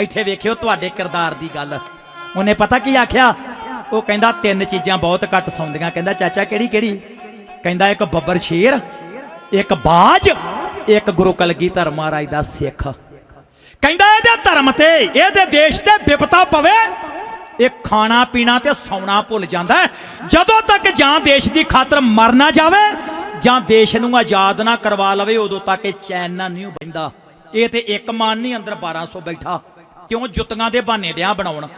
ਇੱਥੇ ਵੇਖਿਓ ਤੁਹਾਡੇ ਕਿਰਦਾਰ ਦੀ ਗੱਲ। ਉਹਨੇ ਪਤਾ ਕੀ ਆਖਿਆ? ਉਹ ਕਹਿੰਦਾ, ਤਿੰਨ ਚੀਜ਼ਾਂ ਬਹੁਤ ਘੱਟ ਸੌਂਦੀਆਂ। ਕਹਿੰਦਾ, ਚਾਚਾ, ਕਿਹੜੀ ਕਿਹੜੀ? ਕਹਿੰਦਾ, ਇੱਕ ਬੱਬਰ ਸ਼ੇਰ, ਇੱਕ ਬਾਜ, ਇੱਕ ਗੁਰੂ ਕਲਗੀਧਰ ਮਹਾਰਾਜ ਦਾ ਸਿੱਖ। ਕਹਿੰਦਾ, ਇਹਦੇ ਧਰਮ ਤੇ, ਇਹਦੇ ਦੇਸ਼ ਤੇ ਵਿਪਤਾ ਪਵੇ, ਇਹ ਖਾਣਾ ਪੀਣਾ ਤੇ ਸੌਣਾ ਭੁੱਲ ਜਾਂਦਾ ਜਦੋਂ ਤੱਕ ਜਾਂ ਦੇਸ਼ ਦੀ ਖਾਤਰ ਮਰ ਨਾ ਜਾਵੇ, ਜਾਂ ਦੇਸ਼ ਨੂੰ ਆਜ਼ਾਦ ਨਾ ਕਰਵਾ ਲਵੇ, ਉਦੋਂ ਤੱਕ ਇਹ ਚੈਨ ਨਾ ਨਹੀਂ ਬੈਂਦਾ ਇਹ ਤੇ ਇੱਕ ਮਨ ਨਹੀਂ, ਅੰਦਰ 1200 ਬੈਠਾ। ਕਿਉਂ ਜੁੱਤੀਆਂ ਦੇ ਬਹਾਨੇ ਡਿਆਂ ਬਣਾਉਣ?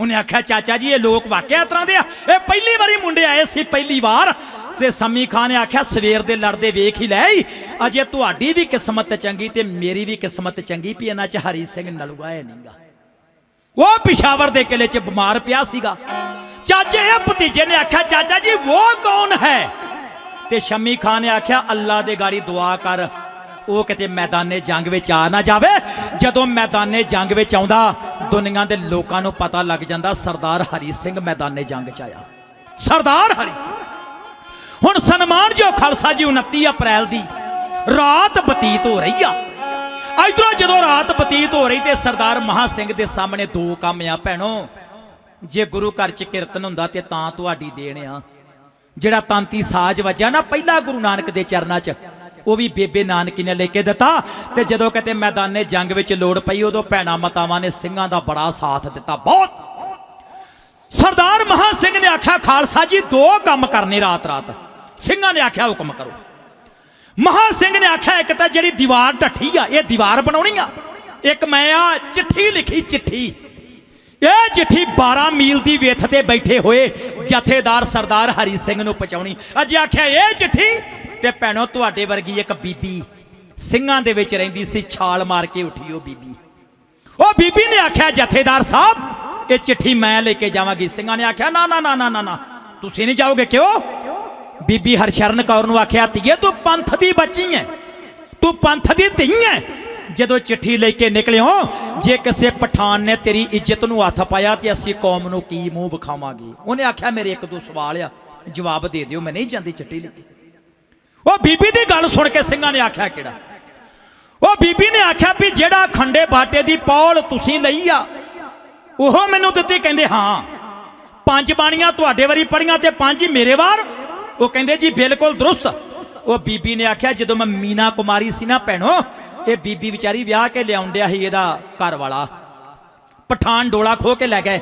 ਉਹਨੇ ਆਖਿਆ, ਚਾਚਾ ਜੀ, ਇਹ ਲੋਕ ਵਾਕਿਆ ਤਰ੍ਹਾਂ ਦੇ ਆ। ਇਹ ਪਹਿਲੀ ਵਾਰੀ ਮੁੰਡੇ ਆਏ ਸੀ, ਪਹਿਲੀ ਵਾਰ। ਸੇ ਸੰਮੀ ਖਾਨ ਨੇ ਆਖਿਆ, ਸਵੇਰ ਦੇ ਲੜਦੇ ਵੇਖ ਹੀ ਲੈ ਅਜੇ ਤੁਹਾਡੀ ਵੀ ਕਿਸਮਤ ਚੰਗੀ ਤੇ ਮੇਰੀ ਵੀ ਕਿਸਮਤ ਚੰਗੀ ਵੀ ਇਹਨਾਂ ਚ ਹਰੀ ਸਿੰਘ ਨਲੂਆ ਹੈ ਨਹੀਂਗਾ ਉਹ ਪਿਸ਼ਾਵਰ ਦੇ ਕਿਲੇ 'ਚ ਬਿਮਾਰ ਪਿਆ ਸੀਗਾ। ਚਾਚੇ, ਇਹ ਭਤੀਜੇ ਨੇ ਆਖਿਆ, ਚਾਚਾ ਜੀ, ਉਹ ਕੌਣ ਹੈ? ਤੇ ਸ਼ਮੀ ਖਾਨ ਨੇ ਆਖਿਆ, ਅੱਲਾ ਦੇ ਗਾੜੀ ਦੁਆ ਕਰ। ਉਹ ਕਿਤੇ ਮੈਦਾਨੇ ਜੰਗ ਵਿੱਚ ਆ ਨਾ ਜਾਵੇ। ਜਦੋਂ ਮੈਦਾਨੇ ਜੰਗ ਵਿੱਚ ਆਉਂਦਾ, ਦੁਨੀਆ ਦੇ ਲੋਕਾਂ ਨੂੰ ਪਤਾ ਲੱਗ ਜਾਂਦਾ, ਸਰਦਾਰ ਹਰੀ ਸਿੰਘ ਮੈਦਾਨੇ ਜੰਗ 'ਚ ਆਇਆ। ਸਰਦਾਰ ਹਰੀ ਸਿੰਘ। ਹੁਣ ਸਨਮਾਨ ਜੋ ਖਾਲਸਾ ਜੀ 29 ਅਪ੍ਰੈਲ ਦੀ ਰਾਤ ਬਤੀਤ ਹੋ ਰਹੀ ਆ। ਇਧਰੋਂ ਜਦੋਂ ਰਾਤ ਬਤੀਤ ਹੋ ਰਹੀ ਤੇ ਸਰਦਾਰ ਮਹਾ ਸਿੰਘ ਦੇ ਸਾਹਮਣੇ ਦੋ ਕੰਮ ਆ ਭੈਣੋ। ਜੇ ਗੁਰੂ ਘਰ ਚ ਕੀਰਤਨ ਹੁੰਦਾ ਤੇ ਤਾਂ ਤੁਹਾਡੀ ਦੇਣ ਆ। ਜਿਹੜਾ ਤਾਂਤੀ ਸਾਜ ਵੱਜਾ ਨਾ ਪਹਿਲਾ ਗੁਰੂ ਨਾਨਕ ਦੇ ਚਰਨਾਂ 'ਚ ਉਹ ਵੀ ਬੇਬੇ ਨਾਨਕੀ ਨੇ ਲੈ ਕੇ ਦਿੱਤਾ ਤੇ ਜਦੋਂ ਕਿਤੇ ਮੈਦਾਨੇ ਜੰਗ ਵਿੱਚ ਲੋੜ ਪਈ, ਉਦੋਂ ਭੈਣਾ ਮਾਤਾਵਾਂ ਨੇ ਸਿੰਘਾਂ ਦਾ ਬੜਾ ਸਾਥ ਦਿੱਤਾ। ਬਹੁਤ। ਸਰਦਾਰ ਮਹਾ ਸਿੰਘ ਨੇ ਆਖਿਆ, ਖਾਲਸਾ ਜੀ, ਦੋ ਕੰਮ ਕਰਨੇ ਰਾਤ ਰਾਤ ਸਿੰਘਾਂ ਨੇ ਆਖਿਆ, ਹੁਕਮ ਕਰੋ। ਮਹਾ ਸਿੰਘ ਨੇ ਆਖਿਆ, ਇੱਕ ਤਾਂ ਜਿਹੜੀ ਦੀਵਾਰ ਢੱਠੀ ਆ, ਇਹ ਦੀਵਾਰ ਬਣਾਉਣੀ ਆ। ਇੱਕ ਮੈਂ ਆ ਚਿੱਠੀ ਲਿਖੀ, ਚਿੱਠੀ। ਇਹ ਚਿੱਠੀ 12 ਮੀਲ ਦੀ ਵੇਥ ਤੇ ਬੈਠੇ ਹੋਏ ਜਥੇਦਾਰ ਸਰਦਾਰ ਹਰੀ ਸਿੰਘ ਨੂੰ ਪਹੁੰਚਾਉਣੀ। ਅੱਜ ਆਖਿਆ, ਇਹ ਚਿੱਠੀ ਤੇ ਭੈਣੋ, ਤੁਹਾਡੇ ਵਰਗੀ ਇੱਕ ਬੀਬੀ ਸਿੰਘਾਂ ਦੇ ਵਿੱਚ ਰਹਿੰਦੀ ਸੀ, ਛਾਲ ਮਾਰ ਕੇ ਉੱਠੀ ਉਹ ਬੀਬੀ। ਉਹ ਬੀਬੀ ਨੇ ਆਖਿਆ, ਜਥੇਦਾਰ ਸਾਹਿਬ, ਇਹ ਚਿੱਠੀ ਮੈਂ ਲੈ ਕੇ ਜਾਵਾਂਗੀ। ਸਿੰਘਾਂ ਨੇ ਆਖਿਆ, ਨਾ ਨਾ ਨਾ ਨਾ ਨਾ ਨਾ, ਤੁਸੀਂ ਨਹੀਂ ਜਾਓਗੇ ਕਿਉਂ? ਬੀਬੀ ਹਰਸ਼ਰਨ ਕੌਰ ਨੂੰ ਆਖਿਆ, ਧੀਏ, ਤੂੰ ਪੰਥ ਦੀ ਬੱਚੀ ਐ। ਤੂੰ ਪੰਥ ਦੀ ਧੀ ਐ। ਜਦੋਂ ਚਿੱਠੀ ਲੈ ਕੇ ਨਿਕਲਿਓ, ਜੇ ਕਿਸੇ ਪਠਾਨ ਨੇ ਤੇਰੀ ਇੱਜ਼ਤ ਨੂੰ ਹੱਥ ਪਾਇਆ, ਤੇ ਅਸੀਂ ਕੌਮ ਨੂੰ ਕੀ ਮੂੰਹ ਵਿਖਾਵਾਂਗੇ? ਉਹਨੇ ਆਖਿਆ, ਮੇਰੇ ਇੱਕ ਦੋ ਸਵਾਲ ਆ। ਜਵਾਬ ਦੇ ਦਿਓ, ਮੈਂ ਨਹੀਂ ਜਾਂਦੀ ਚਿੱਠੀ ਲੈ ਕੇ। ਉਹ ਬੀਬੀ ਦੀ ਗੱਲ ਸੁਣ ਕੇ ਸਿੰਘਾਂ ਨੇ ਆਖਿਆ ਕਿਹੜਾ? ਉਹ ਬੀਬੀ ਨੇ ਆਖਿਆ ਵੀ ਜਿਹੜਾ ਖੰਡੇ ਬਾਟੇ ਦੀ ਪੌਲ ਤੁਸੀਂ ਲਈ ਆ, ਉਹ ਮੈਨੂੰ ਦਿੱਤੀ, ਕਹਿੰਦੇ ਹਾਂ। ਪੰਜ ਬਾਣੀਆਂ ਤੁਹਾਡੇ ਵਾਰੀ ਪੜੀਆਂ ਤੇ ਪੰਜ ਹੀ ਮੇਰੇ ਵਾਰ? ਉਹ ਕਹਿੰਦੇ ਜੀ ਬਿਲਕੁਲ ਦਰੁਸਤ। ਉਹ ਬੀਬੀ ਨੇ ਆਖਿਆ ਜਦੋਂ ਮੈਂ ਮੀਨਾ ਕੁਮਾਰੀ ਸੀ ਨਾ ਭੈਣੋ, ਇਹ ਬੀਬੀ ਵਿਚਾਰੀ ਵਿਆਹ ਕੇ ਲਿਆਉਂਦਿਆ ਸੀ ਇਹਦਾ ਘਰ ਵਾਲਾ। ਪਠਾਨ ਡੋਲਾ ਖੋ ਕੇ ਲੈ ਗਏ।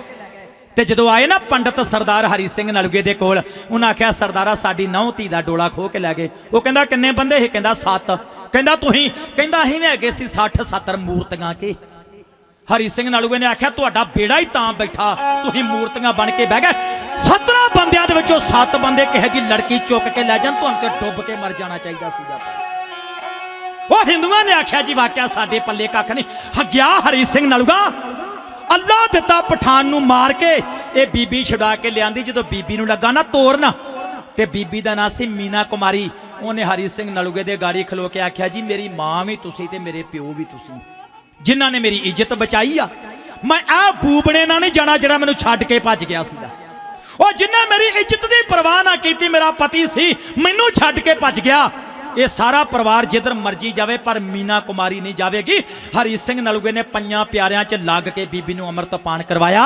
ਤੇ ਜਦੋਂ ਆਏ ਨਾ ਪੰਡਤ ਸਰਦਾਰ ਹਰੀ ਸਿੰਘ ਨਲੂਗੇ ਦੇ ਕੋਲ, ਉਹਨਾਂ ਆਖਿਆ, ਸਰਦਾਰਾ, ਸਾਡੀ ਨੌ ਧੀ ਦਾ ਡੋਲਾ ਖੋ ਕੇ ਲੈ ਗਏ। ਉਹ ਕਹਿੰਦਾ, ਕਿੰਨੇ ਬੰਦੇ ਸੀ? ਕਹਿੰਦਾ, ਸੱਤ। ਕਹਿੰਦਾ, ਤੁਸੀਂ, ਕਹਿੰਦਾ, ਅਸੀਂ ਲੈ ਗਏ ਸੀ 60 70 ਮੂਰਤੀਆਂ ਕੇ। ਹਰੀ ਸਿੰਘ ਨਲੂਏ ਨੇ ਆਖਿਆ, ਤੁਹਾਡਾ ਬੇੜਾ ਹੀ ਤਾਂ ਬੈਠਾ। ਤੁਸੀਂ ਮੂਰਤੀਆਂ ਬਣ ਕੇ ਬਹਿ ਗਏ। 17 ਬੰਦਿਆਂ ਦੇ ਵਿੱਚੋਂ 7 ਬੰਦੇ ਕਿਸੇ ਦੀ ਲੜਕੀ ਚੁੱਕ ਕੇ ਲੈ ਜਾਣ, ਤੁਹਾਨੂੰ ਤੇ ਡੁੱਬ ਕੇ ਮਰ ਜਾਣਾ ਚਾਹੀਦਾ ਸੀਗਾ ਉਹ ਹਿੰਦੂਆਂ ਨੇ ਆਖਿਆ ਜੀ, ਵਾਕਿਆ ਸਾਡੇ ਪੱਲੇ ਕੱਖ ਨਹੀਂ। ਹੱਗਿਆ ਹਰੀ ਸਿੰਘ ਨਲੂਗਾ ਦਿੱਤਾ ਪਠਾਨ ਨੂੰ ਮਾਰ ਕੇ। ਇਹ ਬੀਬੀ ਛੁਡਾ ਕੇ ਲਿਆਂਦੀ, ਜਦੋਂ ਬੀਬੀ ਨੂੰ ਲੱਗਾ ਨਾ ਤੋਰਨ। ਤੇ ਬੀਬੀ ਦਾ ਨਾਂ ਸੀ ਮੀਨਾ ਕੁਮਾਰੀ। ਉਹਨੇ ਹਰੀ ਸਿੰਘ ਨਲੂਗੇ ਦੇ ਗਾੜੀ ਖਲੋ ਕੇ ਆਖਿਆ, ਜੀ, ਮੇਰੀ ਮਾਂ ਵੀ ਤੁਸੀਂ ਤੇ ਮੇਰੇ ਪਿਓ ਵੀ ਤੁਸੀਂ। ਜਿਨ੍ਹਾਂ ਨੇ ਮੇਰੀ ਇੱਜ਼ਤ ਬਚਾਈ ਆ। ਮੈਂ ਆ ਬੂਬਣੇ ਨਾਲ ਨਹੀਂ ਜਾਣਾ ਜਿਹੜਾ ਮੈਨੂੰ ਛੱਡ ਕੇ ਭੱਜ ਗਿਆ ਸੀਗਾ। ਉਹ ਜਿਨ੍ਹਾਂ ਮੇਰੀ ਇੱਜ਼ਤ ਦੀ ਪਰਵਾਹ ਨਾ ਕੀਤੀ, ਮੇਰਾ ਪਤੀ ਸੀ, ਮੈਨੂੰ ਛੱਡ ਕੇ ਭੱਜ ਗਿਆ। ਇਹ ਸਾਰਾ ਪਰਿਵਾਰ ਜਿੱਧਰ ਮਰਜ਼ੀ ਜਾਵੇ, ਪਰ ਮੀਨਾ ਕੁਮਾਰੀ ਨਹੀਂ ਜਾਵੇਗੀ। ਹਰੀ ਸਿੰਘ ਨਲੂਗੇ ਨੇ ਪੰਜਾਂ ਪਿਆਰਿਆਂ 'ਚ ਲੱਗ ਕੇ ਬੀਬੀ ਨੂੰ ਅੰਮ੍ਰਿਤ ਪਾਨ ਕਰਵਾਇਆ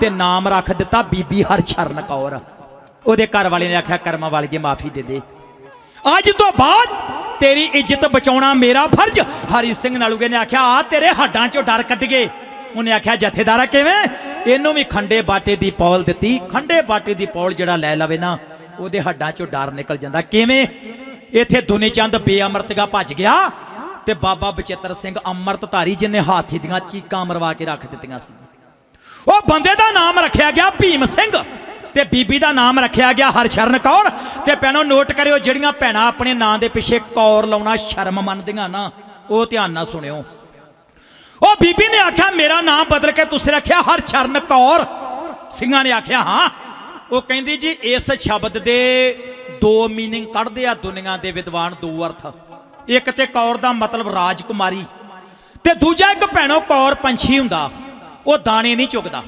ਤੇ ਨਾਮ ਰੱਖ ਦਿੱਤਾ ਬੀਬੀ ਹਰਸ਼ਰਨ ਕੌਰ। ਉਹਦੇ ਘਰ ਵਾਲੇ ਨੇ ਆਖਿਆ, ਕਰਮਾਂ ਵਾਲੀਏ ਮਾਫੀ ਦੇ ਦੇ। ਅੱਜ ਤੋਂ ਬਾਅਦ ਤੇਰੀ ਇੱਜ਼ਤ ਬਚਾਉਣਾ ਮੇਰਾ ਫਰਜ਼। ਹਰੀ ਸਿੰਘ ਨਲੂਗੇ ਨੇ ਆਖਿਆ, ਆ ਤੇਰੇ ਹੱਡਾਂ 'ਚੋਂ ਡਰ ਕੱਢ ਗਏ। ਉਹਨੇ ਆਖਿਆ, ਜਥੇਦਾਰਾ ਕਿਵੇਂ? ਇਹਨੂੰ ਵੀ ਖੰਡੇ ਬਾਟੇ ਦੀ ਪੌਲ ਦਿੱਤੀ। ਖੰਡੇ ਬਾਟੇ ਦੀ ਪੌਲ ਜਿਹੜਾ ਲੈ ਲਵੇ ਨਾ, ਉਹਦੇ ਹੱਡਾਂ 'ਚੋਂ ਡਰ ਨਿਕਲ ਜਾਂਦਾ। ਕਿਵੇਂ? ਇੱਥੇ ਦੁਨੀ ਚੰਦ ਬੇਅਮਰਤਗਾ ਭੱਜ ਗਿਆ ਤੇ ਬਾਬਾ ਬਚਿੱਤਰ ਸਿੰਘ ਅੰਮ੍ਰਿਤਧਾਰੀ ਜਿਹਨੇ ਹਾਥੀ ਦੀਆਂ ਚੀਕਾਂ ਮਰਵਾ ਕੇ ਰੱਖ ਦਿੱਤੀਆਂ ਸੀ। ਉਹ ਬੰਦੇ ਦਾ ਨਾਮ ਰੱਖਿਆ ਗਿਆ ਭੀਮ ਸਿੰਘ ਤੇ ਬੀਬੀ ਦਾ ਨਾਮ ਰੱਖਿਆ ਗਿਆ ਹਰਸ਼ਰਨ ਕੌਰ ਤੇ ਭੈਣੋ ਨੋਟ ਕਰਿਓ ਜਿਹੜੀਆਂ ਭੈਣਾਂ ਆਪਣੇ ਨਾਂ ਦੇ ਪਿੱਛੇ ਕੌਰ ਲਾਉਣਾ ਸ਼ਰਮ ਮੰਨਦੀਆਂ ਨਾ, ਉਹ ਧਿਆਨ ਨਾਲ ਸੁਣਿਓ। ਉਹ ਬੀਬੀ ਨੇ ਆਖਿਆ, ਮੇਰਾ ਨਾਮ ਬਦਲ ਕੇ ਤੁਸੀਂ ਰੱਖਿਆ ਹਰਸ਼ਰਨ ਕੌਰ। ਸਿੰਘਾਂ ਨੇ ਆਖਿਆ, ਹਾਂ। ਉਹ ਕਹਿੰਦੀ ਜੀ, ਇਸ ਸ਼ਬਦ ਦੇ ਦੋ ਮੀਨਿੰਗ ਕੱਢਦੇ ਆ ਦੁਨੀਆ ਦੇ ਵਿਦਵਾਨ ਦੋ ਅਰਥ। ਇੱਕ ਤੇ ਕੌਰ ਦਾ ਮਤਲਬ ਰਾਜਕੁਮਾਰੀ ਤੇ ਦੂਜਾ ਇੱਕ ਭੈਣੋ ਕੌਰ ਪੰਛੀ ਹੁੰਦਾ। ਉਹ ਦਾਣੇ ਨਹੀਂ ਚੁਗਦਾ।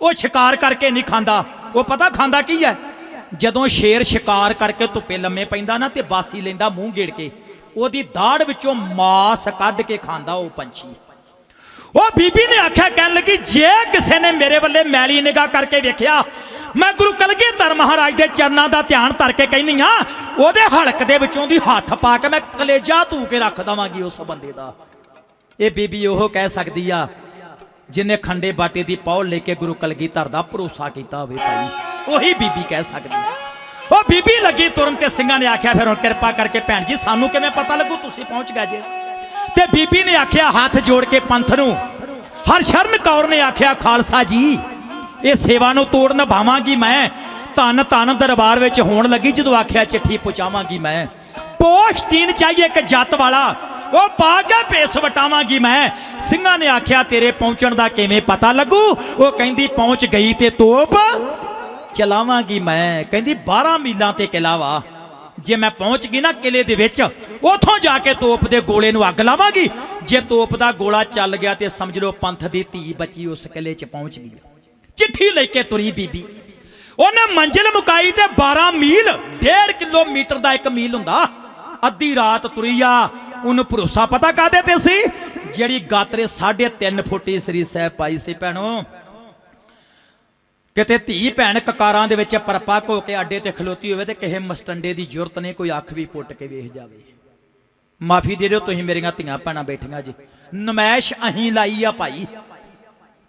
ਉਹ ਸ਼ਿਕਾਰ ਕਰਕੇ ਨਹੀਂ ਖਾਂਦਾ। ਉਹ ਪਤਾ ਖਾਂਦਾ ਕੀ ਹੈ? ਜਦੋਂ ਸ਼ੇਰ ਸ਼ਿਕਾਰ ਕਰਕੇ ਧੁੱਪੇ ਲੰਮੇ ਪੈਂਦਾ ਨਾ ਤੇ ਬਾਸੀ ਲੈਂਦਾ ਮੂੰਹ ਗੇੜ ਕੇ, ਉਹਦੀ ਦਾੜ ਵਿੱਚੋਂ ਮਾਸ ਕੱਢ ਕੇ ਖਾਂਦਾ ਉਹ ਪੰਛੀ। ਉਹ ਬੀਬੀ ਨੇ ਆਖਿਆ, ਕਹਿਣ ਲੱਗੀ, ਜੇ ਕਿਸੇ ਨੇ ਮੇਰੇ ਵੱਲੇ ਮੈਲੀ ਨਿਗਾਹ ਕਰਕੇ ਵੇਖਿਆ ਮੈਂ ਗੁਰੂ ਕਲਗੀਧਰ ਮਹਾਰਾਜ ਦੇ ਚਰਨਾਂ ਦਾ ਧਿਆਨ ਧਰ ਕੇ ਕਹਿੰਨੀ ਆ ਉਹਦੇ ਹਲਕ ਦੇ ਵਿੱਚੋਂ ਦੀ ਹੱਥ ਪਾ ਕੇ ਮੈਂ ਕਲੇਜਾ ਧੂ ਕੇ ਰੱਖ ਦਵਾਂਗੀ ਉਸ ਬੰਦੇ ਦਾ। ਇਹ ਬੀਬੀ ਉਹ ਕਹਿ ਸਕਦੀ ਆ, ਜਿਨੇ ਖੰਡੇ ਬਾਟੇ ਦੀ ਪੌਲ ਲੈ ਕੇ ਗੁਰੂ ਕਲਗੀਧਰ ਦਾ ਭਰੋਸਾ ਕੀਤਾ ਹੋਵੇ ਭਾਈ, ਉਹੀ ਬੀਬੀ ਕਹਿ ਸਕਦੀ ਆ। ਉਹ ਬੀਬੀ ਲੱਗੀ ਤੁਰਨ ਤੇ ਸਿੰਘਾਂ ਨੇ ਆਖਿਆ, ਫਿਰ ਹੁਣ ਕਿਰਪਾ ਕਰਕੇ ਭੈਣ ਜੀ, ਸਾਨੂੰ ਕਿਵੇਂ ਪਤਾ ਲੱਗੂ ਤੁਸੀਂ ਪਹੁੰਚ ਗਏ ਜੇ? ਤੇ ਬੀਬੀ ਨੇ ਆਖਿਆ, ਹੱਥ ਜੋੜ ਕੇ ਪੰਥ ਨੂੰ, ਹਰਸ਼ਰਨ ਕੌਰ ਨੇ ਆਖਿਆ, ਖਾਲਸਾ ਜੀ ਇਹ ਸੇਵਾ ਨੂੰ ਤੋੜ ਨਿਭਾਵਾਂਗੀ ਮੈਂ। ਧੰਨ ਧੰਨ ਦਰਬਾਰ ਵਿੱਚ ਹੋਣ ਲੱਗੀ, ਜਦੋਂ ਆਖਿਆ, ਚਿੱਠੀ ਪਹੁੰਚਾਵਾਂਗੀ ਮੈਂ। ਪੋਸ਼ ਤੀਨ ਚਾਹੀਏ ਇੱਕ ਜੱਤ ਵਾਲਾ, ਉਹ ਪਾ ਕੇ ਭੇਸ ਵਟਾਵਾਂਗੀ ਮੈਂ। ਸਿੰਘਾਂ ਨੇ ਆਖਿਆ, ਤੇਰੇ ਪਹੁੰਚਣ ਦਾ ਕਿਵੇਂ ਪਤਾ ਲੱਗੂ? ਉਹ ਕਹਿੰਦੀ, ਪਹੁੰਚ ਗਈ ਤੇ ਤੋਪ, ਚਲਾਵਾਂਗੀ ਮੈਂ। ਕਹਿੰਦੀ 12 ਮੀਲਾਂ ਤੇ ਕਿਲਾ ਵਾ ਜੇ ਮੈਂ ਪਹੁੰਚ ਗਈ ਨਾ ਕਿਲੇ ਦੇ ਵਿੱਚ, ਉਥੋਂ ਜਾ ਕੇ ਤੋਪ ਦੇ ਗੋਲੇ ਨੂੰ ਅੱਗ ਲਾਵਾਂਗੀ। ਜੇ ਤੋਪ ਦਾ ਗੋਲਾ ਚੱਲ ਗਿਆ ਤੇ ਸਮਝ ਲਓ, ਪੰਥ ਦੀ ਧੀ ਬੱਚੀ, ਉਸ ਕਿਲੇ 'ਚ ਪਹੁੰਚ ਗਈ ਚਿੱਠੀ ਲੈ ਕੇ ਤੁਰੀ ਬੀਬੀ। ਉਹਨੇ ਮੰਜ਼ਿਲ ਮੁਕਾਈ ਤੇ 12 ਮੀਲ 1.5 ਕਿਲੋਮੀਟਰ ਦਾ ਇੱਕ ਮੀਲ ਹੁੰਦਾ। ਅੱਧੀ ਰਾਤ ਤੁਰੀ ਆ, ਉਹਨੂੰ ਭਰੋਸਾ ਪਤਾ ਕਾਦੇ ਤੇ ਸੀ? ਜਿਹੜੀ ਗਾਤਰੇ 3.5 ਫੁੱਟੀ ਸ੍ਰੀ ਸਾਹਿਬ ਪਾਈ ਸੀ ਭੈਣੋ। ਕਿਤੇ ਧੀ ਭੈਣ ਕਕਾਰਾਂ ਦੇ ਵਿੱਚ ਪਰਪੱਕ ਹੋ ਕੇ ਅੱਡੇ ਤੇ ਖਲੋਤੀ ਹੋਵੇ ਤੇ ਕਿਸੇ ਮਸਟੰਡੇ ਦੀ ਜ਼ਰੂਰਤ ਨਹੀਂ, ਕੋਈ ਅੱਖ ਵੀ ਪੁੱਟ ਕੇ ਵੇਖ ਜਾਵੇ। ਮਾਫੀ ਦੇ ਦਿਓ, ਤੁਸੀਂ ਮੇਰੀਆਂ ਧੀਆਂ ਭੈਣਾਂ ਬੈਠੀਆਂ ਜੀ। ਨਮੈਸ਼ ਅਹੀਂ ਲਾਈ ਆ ਭਾਈ।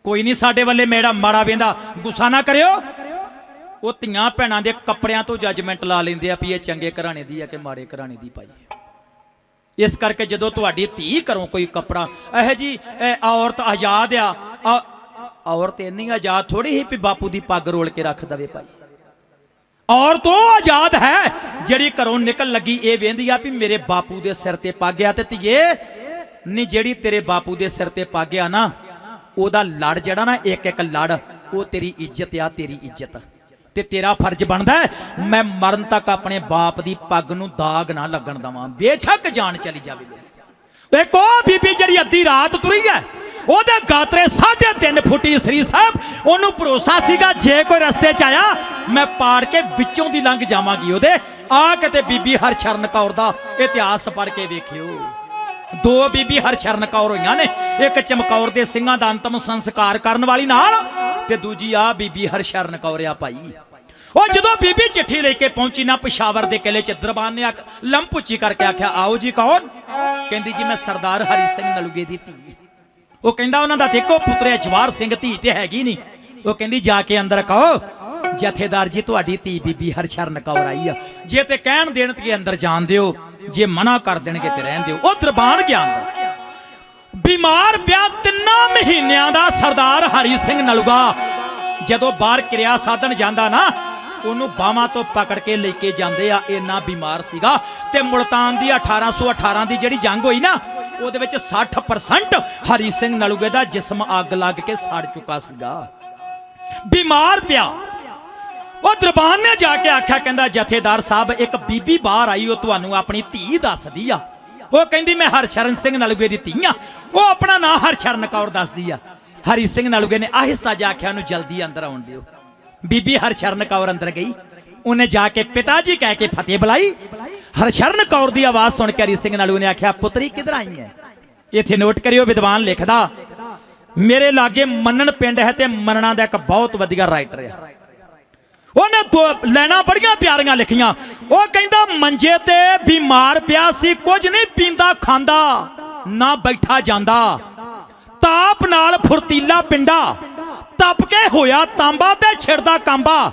ਕੋਈ ਨਹੀਂ ਸਾਡੇ ਵੱਲੇ ਮੇੜਾ ਮਾੜਾ ਵੇਂਦਾ। ਗੁੱਸਾ ਨਾ ਕਰਿਓ। ਉਹ ਧੀਆਂ ਭੈਣਾਂ ਦੇ ਕੱਪੜਿਆਂ ਤੋਂ ਜੱਜਮੈਂਟ ਲਾ ਲੈਂਦੇ ਆ ਵੀ ਇਹ ਚੰਗੇ ਘਰਾਣੇ ਦੀ ਆ ਕਿ ਮਾੜੇ ਘਰਾਣੇ ਦੀ ਭਾਈ। ਇਸ ਕਰਕੇ ਜਦੋਂ ਤੁਹਾਡੀ ਧੀ ਘਰੋਂ ਕੋਈ ਕੱਪੜਾ, ਇਹ ਜੀ ਔਰਤ ਆਜ਼ਾਦ ਆ, ਆ- ਔਰਤ ਇੰਨੀ ਆਜ਼ਾਦ ਥੋੜੀ ਹੀ ਵੀ ਬਾਪੂ ਦੀ ਪੱਗ ਰੋਲ ਕੇ ਰੱਖ ਦਵੇ ਭਾਈ। ਔਰਤ ਉਹ ਆਜ਼ਾਦ ਹੈ, ਜਿਹੜੀ ਘਰੋਂ ਨਿਕਲ ਲੱਗੀ, ਇਹ ਵੇਂਦੀ ਆ ਵੀ ਮੇਰੇ ਬਾਪੂ ਦੇ ਸਿਰ ਤੇ ਪੱਗ ਆ ਤੇ ਧੀਏ ਨਹੀਂ ਜਿਹੜੀ ਤੇਰੇ ਬਾਪੂ ਦੇ ਸਿਰ ਤੇ ਪੱਗ ਆ ਨਾ ਉਹਦਾ ਲੜ ਜਿਹੜਾ ਨਾ, ਇੱਕ ਇੱਕ ਲੜ, ਉਹ ਤੇਰੀ ਇੱਜ਼ਤ ਆ, ਤੇਰੀ ਇੱਜ਼ਤ। ਤੇ ਤੇਰਾ ਫਰਜ਼ ਬਣਦਾ ਮੈਂ ਮਰਨ ਤੱਕ ਆਪਣੇ ਬਾਪ ਦੀ ਪੱਗ ਨੂੰ ਦਾਗ ਨਾ ਲੱਗਣ ਦਵਾਂ। ਬੇਸ਼ੱਕ ਜਾਨ ਚਲੀ ਜਾਵੇ ਮੇਰੀ ਇੱਕ ਉਹ ਬੀਬੀ ਜਿਹੜੀ ਅੱਧੀ ਰਾਤ ਤੁਰੀ ਹੈ, ਉਹਦੇ ਗਾਤਰੇ 3.5 ਫੁੱਟੀ ਸ੍ਰੀ ਸਾਹਿਬ, ਉਹਨੂੰ ਭਰੋਸਾ ਸੀਗਾ, ਜੇ ਕੋਈ ਰਸਤੇ 'ਚ ਆਇਆ, ਮੈਂ ਪਾੜ ਕੇ ਵਿੱਚੋਂ ਦੀ ਲੰਘ ਜਾਵਾਂਗੀ ਉਹਦੇ। ਆ ਕਿਤੇ ਬੀਬੀ ਹਰਸ਼ਰਨ ਕੌਰ ਦਾ ਇਤਿਹਾਸ ਪੜ੍ਹ ਕੇ ਵੇਖਿਓ। ਦੋ ਬੀਬੀ ਹਰਸ਼ਰਨ ਕੌਰ ਹੋਈਆਂ ਨੇ। ਇੱਕ ਚਮਕੌਰ ਦੇ ਸਿੰਘਾਂ ਦਾ ਅੰਤਮ ਸੰਸਕਾਰ ਕਰਨ ਵਾਲੀ ਨਾਲ ਤੇ ਦੂਜੀ ਆ ਬੀਬੀ ਹਰਸ਼ਰਨ ਕੌਰ ਆ ਭਾਈ। ਉਹ ਜਦੋਂ ਬੀਬੀ ਚਿੱਠੀ ਲੈ ਕੇ ਪਹੁੰਚੀ ਨਾ ਪਸ਼ਾਵਰ ਦੇ ਕਿਲੇ ਚ ਦਰਬਾਨ ਨੇ ਆਖ ਲੰਪ ਉੱਚੀ ਕਰਕੇ ਆਖਿਆ, ਆਓ ਜੀ ਕੌਣ? ਕਹਿੰਦੀ, ਜੀ ਮੈਂ ਸਰਦਾਰ ਹਰੀ ਸਿੰਘ ਨਲੂਗੇ ਦੀ ਧੀ। ਉਹ ਕਹਿੰਦਾ, ਉਹਨਾਂ ਦਾ ਦੇਖੋ ਪੁੱਤਰਿਆ ਜਵਾਰ ਸਿੰਘ ਧੀ ਤੇ ਹੈਗੀ ਨਹੀਂ ਉਹ ਕਹਿੰਦੀ, ਜਾ ਕੇ ਅੰਦਰ ਕਹੋ, ਜਥੇਦਾਰ ਜੀ, ਤੁਹਾਡੀ ਧੀ ਬੀਬੀ ਹਰਸ਼ਰਨ ਕੌਰ ਆਈ ਆ। ਜੇ ਤੇ ਕਹਿਣ ਦੇਣ ਤੇ ਅੰਦਰ ਜਾਣ ਦਿਓ ਜੇ ਮਨਾ ਕਰ ਦੇਣਗੇ ਤੇ ਰਹਿਣ ਦਿਓ। ਉਹ ਦਰਬਾਰ ਗਿਆ ਅੰਦਰ ਬਿਮਾਰ ਪਿਆ ਤਿੰਨਾਂ ਮਹੀਨਿਆਂ ਦਾ ਸਰਦਾਰ ਹਰੀ ਸਿੰਘ ਨਲੂਗਾ ਜਦੋਂ ਬਾਹਰ ਕਿਰਿਆ ਸਾਧਨ ਜਾਂਦਾ ਨਾ, ਉਹਨੂੰ ਬਾਹਾਂ ਤੋਂ ਪਕੜ ਕੇ ਲੈ ਕੇ ਜਾਂਦੇ ਆ, ਇੰਨਾ ਬਿਮਾਰ ਸੀਗਾ। ਤੇ ਮੁਲਤਾਨ ਦੀ 1818 ਦੀ ਜਿਹੜੀ ਜੰਗ ਹੋਈ ਨਾ, ਉਹਦੇ ਵਿੱਚ 60% ਹਰੀ ਸਿੰਘ ਨਲੂਗੇ ਦਾ ਜਿਸਮ ਅੱਗ ਲੱਗ ਕੇ ਸੜ ਚੁੱਕਾ ਸੀਗਾ। ਬਿਮਾਰ ਪਿਆ। ਉਹ ਦਰਬਾਨ ਨੇ ਜਾ ਕੇ ਆਖਿਆ, ਕਹਿੰਦਾ, ਜਥੇਦਾਰ ਸਾਹਿਬ, ਇੱਕ ਬੀਬੀ ਬਾਹਰ ਆਈ, ਉਹ ਤੁਹਾਨੂੰ ਆਪਣੀ ਧੀ ਦੱਸਦੀ ਆ। ਉਹ ਕਹਿੰਦੀ, ਮੈਂ ਹਰਸ਼ਰਨ ਸਿੰਘ ਨਲੂਗੇ ਦੀ ਧੀ ਆ। ਉਹ ਆਪਣਾ ਨਾਂ ਹਰਸ਼ਰਨ ਕੌਰ ਦੱਸਦੀ ਆ। ਹਰੀ ਸਿੰਘ ਨਲੂਗੇ ਨੇ ਆਹਿਸਤਾ ਜਾ ਕੇ ਉਹਨੂੰ ਜਲਦੀ ਅੰਦਰ ਆਉਣ ਦਿਓ। ਬੀਬੀ ਹਰਸ਼ਰਨ ਕੌਰ ਅੰਦਰ ਗਈ। ਉਹਨੇ ਜਾ ਕੇ ਪਿਤਾ ਜੀ ਕਹਿ ਕੇ ਫਤਿਹ ਬੁਲਾਈ। ਹਰਸ਼ਰਨ ਕੌਰ ਦੀ ਆਵਾਜ਼ ਸੁਣ ਕੇ ਹਰੀ ਸਿੰਘ ਨਲੂਗੇ ਨੇ ਆਖਿਆ, ਪੁੱਤਰੀ ਕਿੱਧਰ ਆਈ ਹੈ ਇੱਥੇ ਨੋਟ ਕਰਿਓ, ਵਿਦਵਾਨ ਲਿਖਦਾ, ਮੇਰੇ ਲਾਗੇ ਮੰਨਣ ਪਿੰਡ ਹੈ ਤੇ ਮੰਨਣਾ ਦਾ ਇੱਕ ਬਹੁਤ ਵਧੀਆ ਰਾਈਟਰ ਹੈ ਉਹਨੇ ਦੋ ਲੈਣਾ ਬੜੀਆਂ ਪਿਆਰੀਆਂ ਲਿਖੀਆਂ। ਉਹ ਕਹਿੰਦਾ, ਮੰਜੇ ਤੇ ਬਿਮਾਰ ਪਿਆ ਸੀ, ਕੁਝ ਨਹੀਂ ਪੀਂਦਾ, ਖਾਂਦਾ, ਨਾ ਬੈਠਾ ਜਾਂਦਾ। ਤਾਪ ਨਾਲ ਫੁਰਤੀਲਾ ਪਿੰਡਾ, ਤਪ ਕੇ ਹੋਇਆ ਤਾਂਬਾ ਤੇ ਛਿੜਦਾ ਕਾਂਬਾ।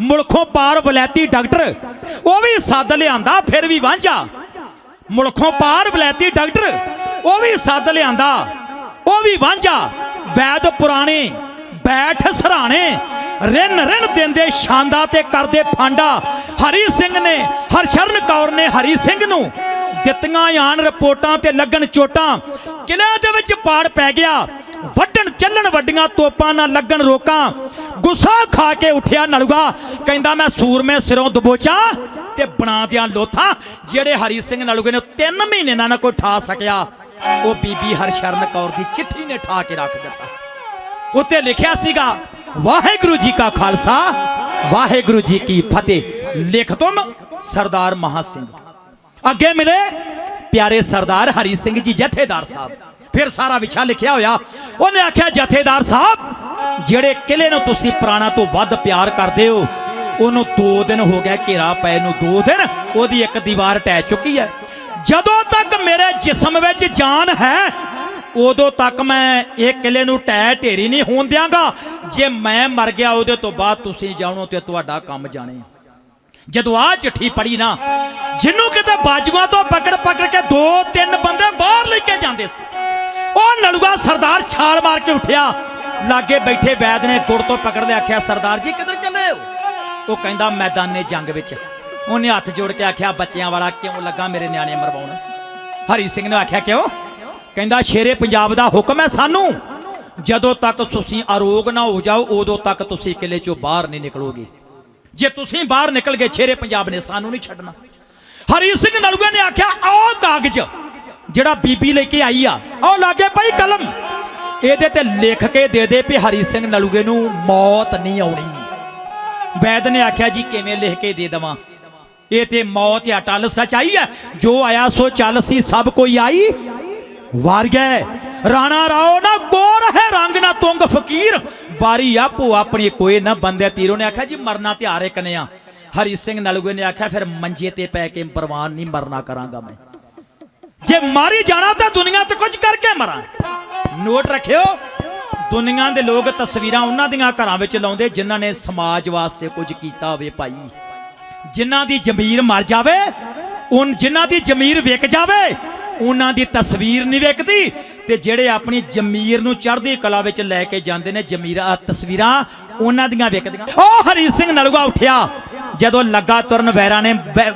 ਮੁਲਖੋਂ ਪਾਰ ਵਲੈਤੀ ਡਾਕਟਰ, ਉਹ ਵੀ ਸੱਦ ਲਿਆਂਦਾ, ਫਿਰ ਵੀ ਵਾਂਝਾ। ਮੁਲਖੋਂ ਪਾਰ ਵਲੈਤੀ ਡਾਕਟਰ, ਉਹ ਵੀ ਸੱਦ ਲਿਆਂਦਾ, ਉਹ ਵੀ ਵਾਂਝਾ। ਵੈਦ ਪੁਰਾਣੇ, ਬੈਠ ਸਰਾਣੇ ਰਿਨ ਰਿਨ ਦਿੰਦੇ ਸ਼ਾਂਦਾ ਤੇ ਕਰਦੇ ਫਾਂਡਾ। ਹਰੀ ਸਿੰਘ ਨੇ, ਹਰਸ਼ਰਨ ਕੌਰ ਨੇ ਹਰੀ ਸਿੰਘ ਨੂੰ ਦਿੱਤੀਆਂ ਆਣ ਰਿਪੋਰਟਾਂ ਤੇ ਲੱਗਣ ਚੋਟਾਂ। ਕਿਲੇ ਦੇ ਵਿੱਚ ਪਾੜ ਪੈ ਗਿਆ। ਵੱਢਣ ਚੱਲਣ ਵੱਡੀਆਂ ਤੋਪਾਂ ਨਾਲ ਲੱਗਣ ਰੋਕਾਂ। ਗੁੱਸਾ ਖਾ ਕੇ ਉੱਠਿਆ ਨਲੂਗਾ ਕਹਿੰਦਾ, ਮੈਂ ਸੂਰਮੇ ਸਿਰੋਂ ਦਬੋਚਾ ਤੇ ਬਣਾ ਦਿਆਂ ਲੋਥਾਂ ਜਿਹੜੇ ਹਰੀ ਸਿੰਘ ਨਲੂਗੇ ਨੇ 3 ਮਹੀਨੇ ਨਾਲ ਨਾ ਕੋਈ ਠਾ ਸਕਿਆ। ਉਹ ਬੀਬੀ ਹਰਸ਼ਰਨ ਕੌਰ ਦੀ ਚਿੱਠੀ ਨੇ ਠਾ ਕੇ ਰੱਖ ਦਿੱਤਾ। ਉੱਤੇ ਲਿਖਿਆ ਸੀਗਾ ਵਾਹਿਗੁਰੂ ਜੀ ਕਾ ਖਾਲਸਾ, ਵਾਹਿਗੁਰੂ ਜੀ ਕੀ ਫਤਿਹ। ਲਿਖ ਤੁਮ ਸਰਦਾਰ ਮਹਾ ਸਿੰਘ। ਅੱਗੇ ਮਿਲੇ ਪਿਆਰੇ ਸਰਦਾਰ ਹਰੀ ਸਿੰਘ ਜੀ ਜਥੇਦਾਰ ਸਾਹਿਬ। ਫਿਰ ਸਾਰਾ ਵਿਛਾ ਲਿਖਿਆ ਹੋਇਆ। ਉਹਨੇ ਆਖਿਆ, ਜਥੇਦਾਰ ਸਾਹਿਬ, ਜਿਹੜੇ ਕਿਲੇ ਨੂੰ ਤੁਸੀਂ ਪੁਰਾਣਾ ਤੋਂ ਵੱਧ ਪਿਆਰ ਕਰਦੇ ਹੋ, ਉਹਨੂੰ 2 ਦਿਨ ਹੋ ਗਿਆ ਘੇਰਾ ਪਏ ਨੂੰ 2 ਦਿਨ ਉਹਦੀ ਇੱਕ ਦੀਵਾਰ ਟਹਿ ਚੁੱਕੀ ਹੈ। ਜਦੋਂ ਤੱਕ ਮੇਰੇ ਜਿਸਮ ਵਿੱਚ ਜਾਨ ਹੈ ਉਦੋਂ ਤੱਕ ਮੈਂ ਇਹ ਕਿਲੇ ਨੂੰ ਟੈ ਢੇਰੀ ਨਹੀਂ ਹੋਣ ਦਿਆਂਗਾ। ਜੇ ਮੈਂ ਮਰ ਗਿਆ ਉਹਦੇ ਤੋਂ ਬਾਅਦ ਤੁਸੀਂ ਜਾਣੋ ਤੇ ਤੁਹਾਡਾ ਕੰਮ ਜਾਣੇ। ਜਦੋਂ ਆ ਚਿੱਠੀ ਪੜੀ ਨਾ, ਜਿੰਨੂੰ ਕਿਤੇ ਬਾਜੂਆਂ ਤੋਂ ਪਕੜ ਪਕੜ ਕੇ ਦੋ ਤਿੰਨ ਬੰਦੇ ਬਾਹਰ ਲੈ ਕੇ ਜਾਂਦੇ ਸੀ, ਉਹ ਨਲੂਆ ਸਰਦਾਰ ਛਾਲ ਮਾਰ ਕੇ ਉੱਠਿਆ। ਲਾਗੇ ਬੈਠੇ ਵੈਦ ਨੇ ਗੁੜ ਤੋਂ ਪਕੜ ਲਿਆ, ਆਖਿਆ, ਸਰਦਾਰ ਜੀ, ਕਿੱਧਰ ਚੱਲੇ ਹੋ? ਉਹ ਕਹਿੰਦਾ, ਮੈਦਾਨੇ ਜੰਗ ਵਿੱਚ। ਉਹਨੇ ਹੱਥ ਜੋੜ ਕੇ ਆਖਿਆ, ਬੱਚਿਆਂ ਵਾਲਾ ਕਿਉਂ ਲੱਗਾ ਮੇਰੇ ਨਿਆਣੇ ਮਰਵਾਉਣ? ਹਰੀ ਸਿੰਘ ਨੇ ਆਖਿਆ, ਕਿਉਂ? ਕਹਿੰਦਾ, ਸ਼ੇਰੇ ਪੰਜਾਬ ਦਾ ਹੁਕਮ ਹੈ ਸਾਨੂੰ। ਜਦੋਂ ਤੱਕ ਤੁਸੀਂ ਅਰੋਗ ਨਾ ਹੋ ਜਾਓ, ਉਦੋਂ ਤੱਕ ਤੁਸੀਂ ਕਿਲੇ ਚੋਂ ਬਾਹਰ ਨਹੀਂ ਨਿਕਲੋਗੇ। ਜੇ ਤੁਸੀਂ ਬਾਹਰ ਨਿਕਲ ਗਏ, ਸ਼ੇਰੇ ਪੰਜਾਬ ਨੇ ਸਾਨੂੰ ਨਹੀਂ ਛੱਡਣਾ। ਹਰੀ ਸਿੰਘ ਨਲੂਏ ਨੇ ਆਖਿਆ, ਆਓ ਕਾਗਜ਼, ਜਿਹੜਾ ਬੀਬੀ ਲੈ ਕੇ ਆਈ ਆ। ਉਹ ਲਾਗੇ ਭਾਈ ਕਲਮ। ਇਹਦੇ ਤੇ ਲਿਖ ਕੇ ਦੇ ਦੇ ਵੀ ਹਰੀ ਸਿੰਘ ਨਲੂਏ ਨੂੰ ਮੌਤ ਨਹੀਂ ਆਉਣੀ। ਵੈਦ ਨੇ ਆਖਿਆ, ਜੀ, ਕਿਵੇਂ ਲਿਖ ਕੇ ਦੇ ਦਵਾਂ? ਇਹ ਤੇ ਮੌਤ ਆ, ਟਲ ਸਚਾਈ ਹੈ। ਜੋ ਆਇਆ ਸੋ ਚੱਲ ਸੀ, ਸਭ ਕੋਈ ਆਈ। ਵਾਰ ਗਏ। ਰਾਣਾ ਰਾਓ ਨਾ ਗੋਰ ਹੈ, ਰੰਗ ਨਾ ਤੁੰਗ ਫਕੀਰ। ਵਾਰੀ ਆਪੋ ਆਪਣੀ ਕੋਈ ਨਾ ਬੰਦੇ। ਤੀਰੋ ਨੇ ਆਖਿਆ, ਜੀ, ਮਰਨਾ ਤਿਆਰ ਇੱਕ ਨੇ ਹਰੀ ਸਿੰਘ ਨਲੂਏ ਨੇ ਆਖਿਆ, ਫਿਰ ਮੰਜੇ ਤੇ ਪੈ ਕੇ ਪ੍ਰਵਾਨ ਨਹੀਂ ਮਰਨਾ ਕਰਾਂਗਾ ਮੈਂ। ਜੇ ਮਾਰੀ ਜਾਣਾ ਤਾਂ ਦੁਨੀਆ ਤੇ ਕੁਝ ਕਰਕੇ ਮਰਾਂ। ਨੋਟ ਰੱਖਿਓ, ਦੁਨੀਆ ਦੇ ਲੋਕ ਤਸਵੀਰਾਂ ਉਹਨਾਂ ਦੀਆਂ ਘਰਾਂ ਵਿੱਚ ਲਾਉਂਦੇ, ਜਿਨ੍ਹਾਂ ਨੇ ਸਮਾਜ ਵਾਸਤੇ ਕੁਝ ਕੀਤਾ ਹੋਵੇ ਭਾਈ। ਜਿਨ੍ਹਾਂ ਦੀ ਜ਼ਮੀਰ ਮਰ ਜਾਵੇ, ਉਨ ਜਿਨ੍ਹਾਂ ਦੀ ਜ਼ਮੀਰ ਵਿਕ ਜਾਵੇ ਉਹਨਾਂ ਦੀ ਤਸਵੀਰ ਨਹੀਂ ਵਿਕਦੀ ਤੇ ਜਿਹੜੇ ਆਪਣੀ ਜ਼ਮੀਰ ਨੂੰ ਚੜ੍ਹਦੀ ਕਲਾ ਵਿੱਚ ਲੈ ਕੇ ਜਾਂਦੇ ਨੇ, ਜ਼ਮੀਰਾਂ ਤਸਵੀਰਾਂ ਉਹਨਾਂ ਦੀਆਂ ਵਿਕਦੀਆਂ ਉਹ ਹਰੀ ਸਿੰਘ ਨਲੂਆ ਉੱਠਿਆ। ਜਦੋਂ ਲੱਗਾ ਤੁਰਨ ਵੈਰਾਂ ਨੇ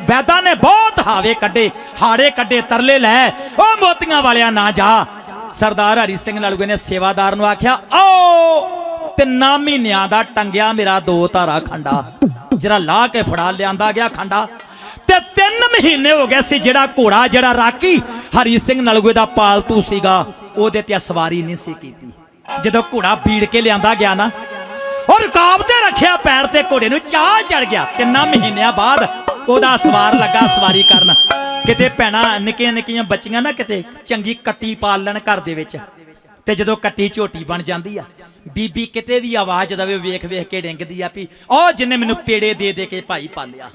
ਵੈਦਾਂ ਨੇ ਬਹੁਤ ਹਾਵੇ ਕੱਢੇ, ਹਾੜੇ ਕੱਢੇ, ਤਰਲੇ ਲੈ। ਉਹ ਮੋਤੀਆਂ ਵਾਲਿਆਂ ਨਾ ਜਾ। ਸਰਦਾਰ ਹਰੀ ਸਿੰਘ ਨਲੂਏ ਨੇ ਸੇਵਾਦਾਰ ਨੂੰ ਆਖਿਆ ਆਓ ਤਿੰਨਾਂ ਮਹੀਨਿਆਂ ਦਾ ਟੰਗਿਆ ਮੇਰਾ ਦੋ ਧਾਰਾ ਖੰਡਾ। ਜਿਹੜਾ ਲਾ ਕੇ ਫੜਾ ਲਿਆਂਦਾ ਗਿਆ ਖੰਡਾ। ਤੇ ਤਿੰਨ ਮਹੀਨੇ ਹੋ ਗਏ ਸੀ ਜਿਹੜਾ ਘੋੜਾ, ਜਿਹੜਾ ਰਾਕੀ ਹਰੀ ਸਿੰਘ ਨਲੂਏ ਦਾ ਪਾਲਤੂ ਸੀਗਾ, ਉਹਦੇ ਤੇ ਸਵਾਰੀ ਨਹੀਂ ਸੀ ਕੀਤੀ। ਜਦੋਂ ਘੋੜਾ ਬੀੜ ਕੇ ਲਿਆਂਦਾ ਗਿਆ ਨਾ ਉਹ ਰਕਾਬ ਤੇ ਰੱਖਿਆ ਪੈਰ ਤੇ ਘੋੜੇ ਨੂੰ, ਚਾਹ ਚੜ ਗਿਆ। ਤਿੰਨਾਂ ਮਹੀਨਿਆਂ ਬਾਅਦ ਉਹਦਾ ਸਵਾਰ ਲੱਗਾ ਸਵਾਰੀ ਕਰਨ। ਕਿਤੇ ਭੈਣਾ ਨਿੱਕੀਆਂ ਨਿੱਕੀਆਂ ਬੱਚੀਆਂ ਨਾ ਕਿਤੇ ਚੰਗੀ ਕੱਟੀ ਪਾਲ ਲੈਣ ਘਰ ਦੇ ਵਿੱਚ। ਤੇ ਜਦੋਂ ਕੱਟੀ ਝੋਟੀ ਬਣ ਜਾਂਦੀ ਆ, ਬੀਬੀ ਕਿਤੇ ਵੀ ਆਵਾਜ਼ ਦਵੇ ਵੇਖ ਵੇਖ ਕੇ ਡਿੰਗਦੀ ਆ ਵੀ ਉਹ ਜਿੰਨੇ ਮੈਨੂੰ ਪੇੜੇ ਦੇ ਦੇ ਕੇ ਭਾਈ ਪਾਲਿਆ।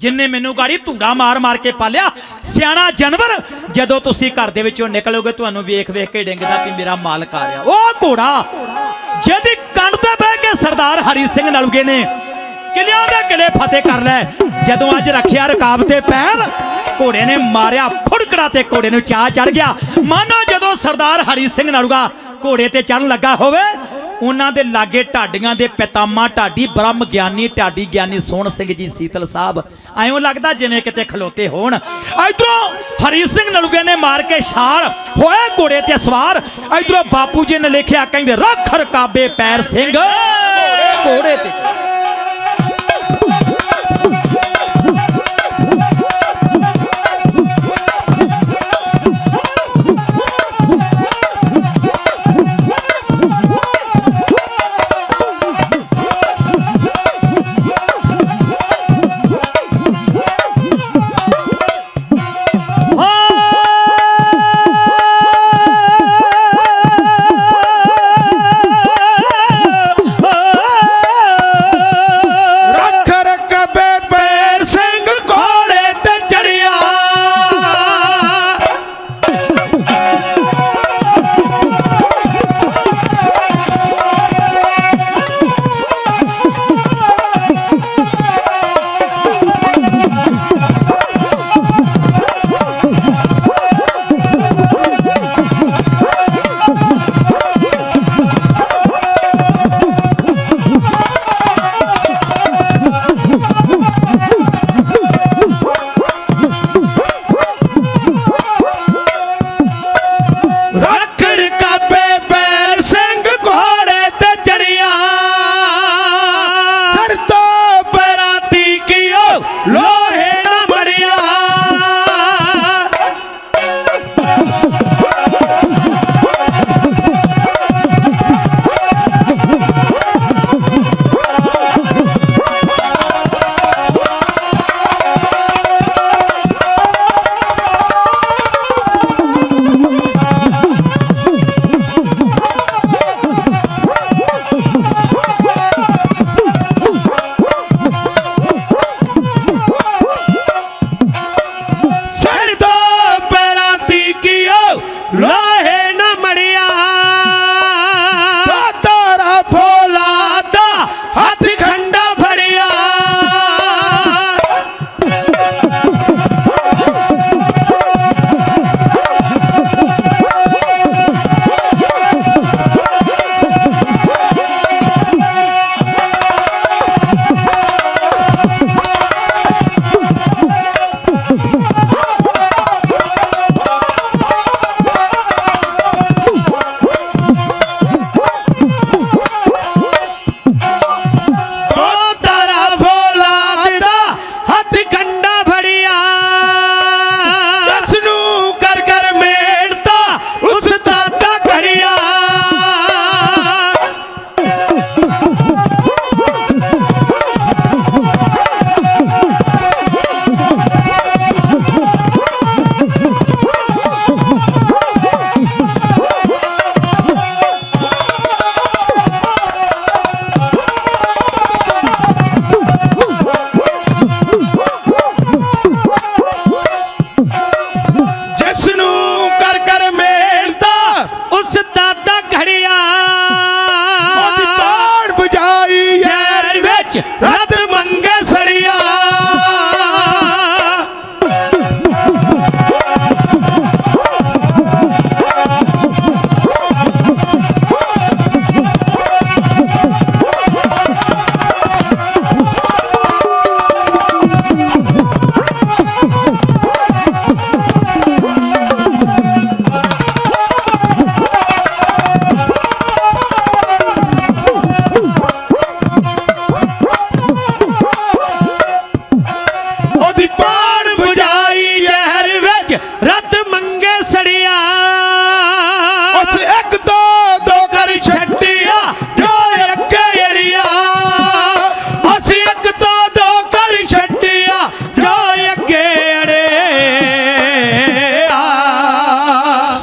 ਜਿੰਨੇ ਮੈਨੂੰ ਗਾੜੀ ਧੂੜਾ ਮਾਰ ਮਾਰ ਕੇ ਪਾਲਿਆ, ਸਿਆਣਾ ਜਾਨਵਰ, ਜਦੋਂ ਤੁਸੀਂ ਘਰ ਦੇ ਵਿੱਚੋਂ ਨਿਕਲੋਗੇ, ਤੁਹਾਨੂੰ ਵੇਖ ਵੇਖ ਕੇ ਡਿੰਗਦਾ ਵੀ ਮੇਰਾ ਮਾਲਕ ਆ ਰਿਹਾ। ਉਹ ਘੋੜਾ, ਜਿਹਦੀ ਕੰਡ ਤੇ ਬਹਿ ਕੇ ਸਰਦਾਰ ਹਰੀ ਸਿੰਘ ਨਲੂਗੇ ਨੇ, ਕਿਲਿਆਂ ਦੇ ਕਿਲੇ ਫਤਿਹ ਕਰ ਲੈ। ਜਦੋਂ ਅੱਜ ਰੱਖਿਆ ਰਕਾਬ ਤੇ ਪੈਰ, ਘੋੜੇ ਨੇ ਮਾਰਿਆ, ਫੁੜਕੜਾ ਤੇ ਘੋੜੇ ਨੂੰ ਚਾਹ ਚੜ ਗਿਆ। ਮਾਨੋ ਜਦੋਂ ਸਰਦਾਰ ਹਰੀ ਸਿੰਘ ਨਲੂਗਾ, ਘੋੜੇ ਤੇ ਚੜਨ ਲੱਗਾ ਹੋਵੇ ਉਹਨਾਂ ਦੇ ਲਾਗੇ ਢਾਡੀਆਂ ਦੇ ਪਿਤਾਮਾ ਢਾਡੀ, ਬ੍ਰਹਮ ਗਿਆਨੀ ਢਾਡੀ, ਗਿਆਨੀ ਸੋਹਣ ਸਿੰਘ ਜੀ ਸੀਤਲ ਸਾਹਿਬ। ਐਂ ਲੱਗਦਾ ਜਿਵੇਂ ਕਿਤੇ ਖਲੋਤੇ ਹੋਣ। ਇਧਰੋਂ ਹਰੀ ਸਿੰਘ ਨਲੂਗੇ ਨੇ ਮਾਰ ਕੇ ਛਾਲ ਹੋਏ ਘੋੜੇ ਤੇ ਸਵਾਰ। ਇਧਰੋਂ ਬਾਪੂ ਜੀ ਨੇ ਲਿਖਿਆ, ਕਹਿੰਦੇ, ਰੱਖ ਰਕਾਬੇ ਪੈਰ ਸਿੰਘ। ਘੋੜੇ ਤੇ।